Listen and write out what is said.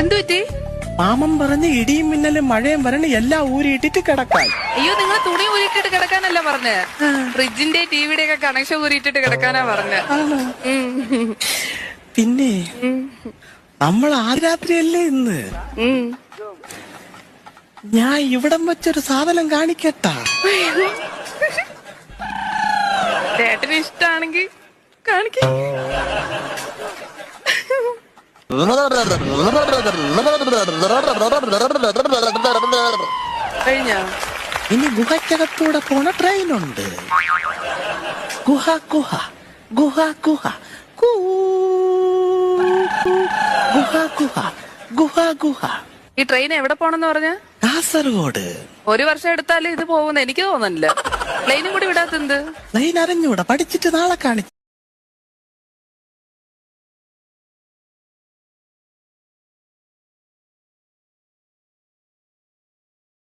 എന്തു പറ്റി? മാമൻ പറഞ്ഞ് ഇടിയും മിന്നലും മഴയും വരണ എല്ലാം ഊരിയിട്ടിട്ട് കിടക്കാൻ. അയ്യോ നിങ്ങൾ തുണി ഊരിയിട്ടിട്ട് കിടക്കാനല്ല പറഞ്ഞ്? ഫ്രിഡ്ജിന്റെ ടിവിയുടെ ഒക്കെ കണക്ഷൻ ഊരിയിട്ടിട്ട് കിടക്കാനാ പറഞ്ഞ്. പിന്നെ നമ്മൾ ആ രാത്രിയല്ലേ ഇന്ന് ഞാൻ ഇവിടം വെച്ചൊരു സാധനം കാണിക്കട്ടാ. ചേട്ടന് ഇഷ്ടാണെങ്കി കാണിക്ക. കഴിഞ്ഞോ? ഇനി ഗുഹയ്ക്കകത്തൂടെ പോണ ട്രെയിനുണ്ട്. ഗുഹ ഗുഹ ഗുഹ ഗുഹ. ഗുഹ ഗുഹ ഗുഹ ഗുഹ. ഈ ട്രെയിൻ എവിടെ പോണെന്ന് പറഞ്ഞ? കാസർഗോഡ്. ഒരു വർഷം എടുത്താലും ഇത് പോകുന്ന. എനിക്ക് തോന്നുന്നില്ല. പ്ലെയിനും കൂടി വിടാത്തെന്ത് ട്രെയിൻ അറിഞ്ഞൂടാ പഠിച്ചിട്ട് നാളെ കാണിച്ചു